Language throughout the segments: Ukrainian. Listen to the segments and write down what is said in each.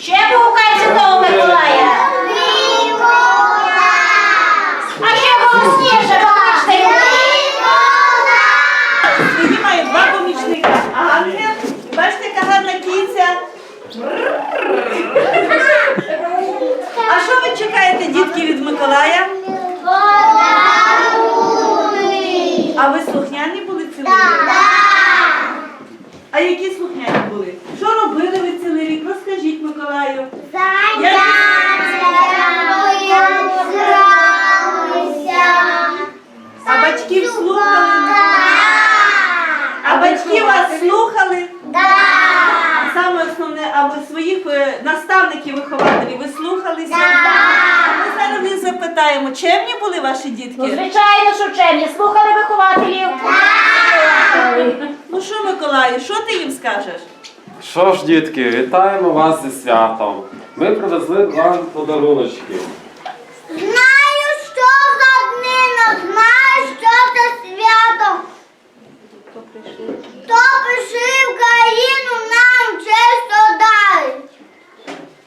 Ще погукай Святого Миколая. А ще голосніше, покличте його. Тоді маю два помічника. Ангел, і бачите, яка гарна кіця. А що ви чекаєте, дітки, від Миколая? А ви слухняні були цілий рік? А які слухняні були? Що робили ви? Розкажіть А батьків слухали? А батьки вас слухали? Саме основне, а ви своїх е, наставників, вихователів, ви слухалися? А ми зараз їх запитаємо, чемні були ваші Ну, дітки? звичайно, що вчені. Слухали вихователів? Ну що, Миколаю, що ти їм скажеш? Що ж, дітки, вітаємо вас зі святом. Ми привезли вам подаруночки. Знаю, що за днина, знаю, що за свято. Хто пишив країну, нам честь дають.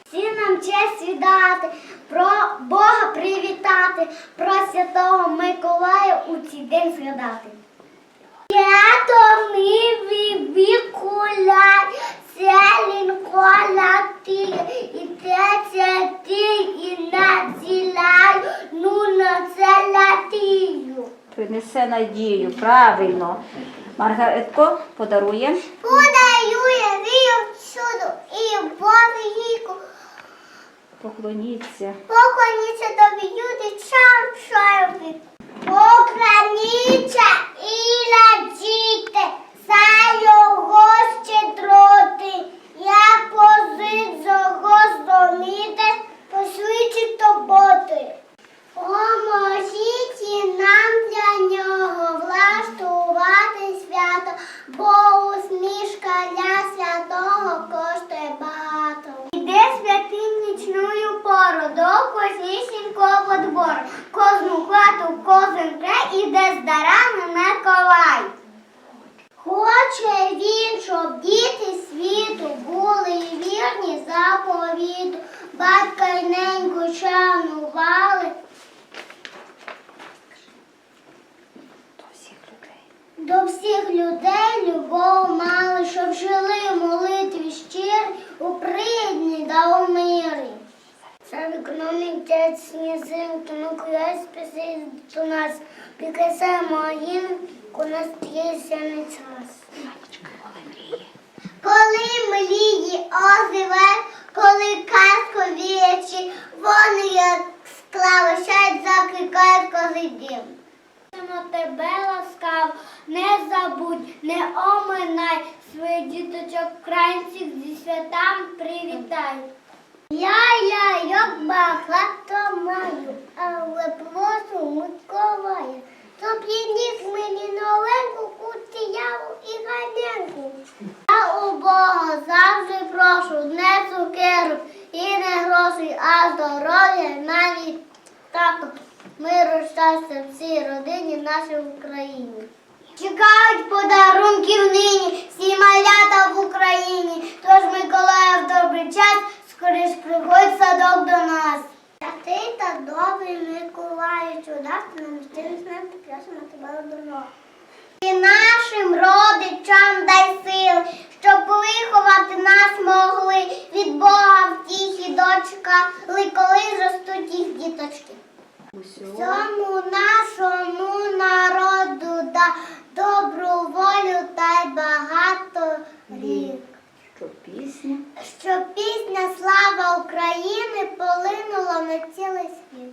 Всі нам честь віддати, про Бога привітати, про святого Миколая у цей день згадати. Свято ниві вікуляй, селін колати, і теця ти, і надзіляй, ну на це латію. Принесе надію, правильно. Маргаретко подарує. Вію всюду, і Богу Поклоніться. Поклоніться тобі, люди, чам шарфі. Поклоніться і радіте, Хоче він, щоб діти світу були вірні заповіту, батька й неньку шанували. До всіх людей. Любов мали, щоб жили молитві щирі, у приєдні да у мирі. Вікном летять сніжинки, ну кудись спасить до нас, підкасає могилку, настається не час. Коли мліє озиве, коли казку вічі, вони як склавищать, закликають коли дім. Тебе ласкав, не забудь, не оминай своїх діточок українців зі святам привітай. Багато маю, але прошу Миколая, щоб приніс мені новеньку кутіяву і ганеньку. Я у Бога завжди прошу не цукерок і не грошей, а здоров'я навіть тато. Миру, щастя всій родині нашій Україні. Чекають подарунків Всьому нашому народу да добру волю та й багато рік. Що пісня? Щоб пісня Слава України полинула на цілий світ.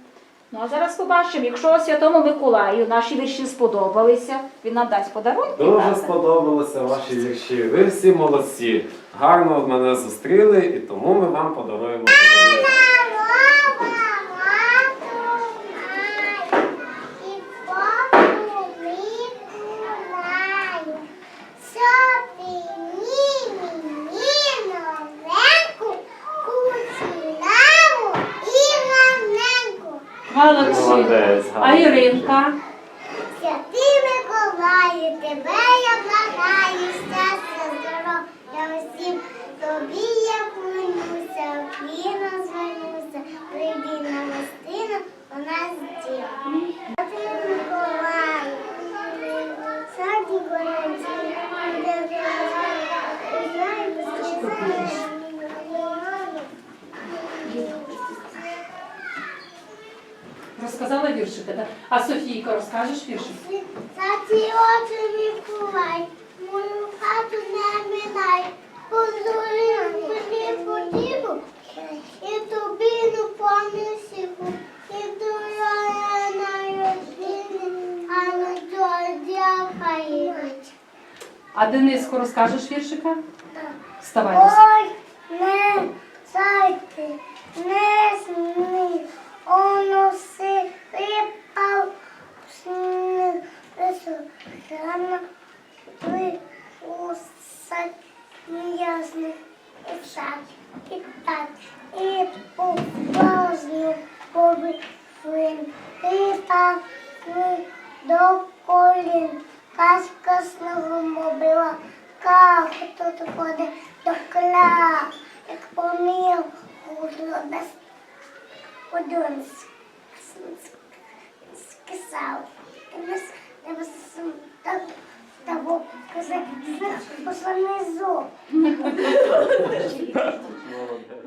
Ну а зараз побачимо, якщо Святому Миколаю наші вірші сподобалися, він нам дасть подарунки. Дуже правда? сподобалися ваші вірші. Ви всі молодці. Гарно мене зустріли, і тому ми вам подаруємо. Молодці. Молодець, А. Іринка? Святий Миколаю, тебе я благаю, щастя, здоров'я усім, тобі я клонюся, розказала віршика, да? А Софійка, розкажеш віршик? За ці очі Миколай, мою хату не минай, позорив мені подібу, і тобі не помісіку, і дорога на родині, а на дорога хаїть. А Дениско, розкажеш віршика? Вставай. Лис. Ой, сад, і так, і поважно повітрин, і так до колін, казка снігом мобила, как тут ходить до кля, як помів, один скисав. І нас не так казати, посланий. Молодець.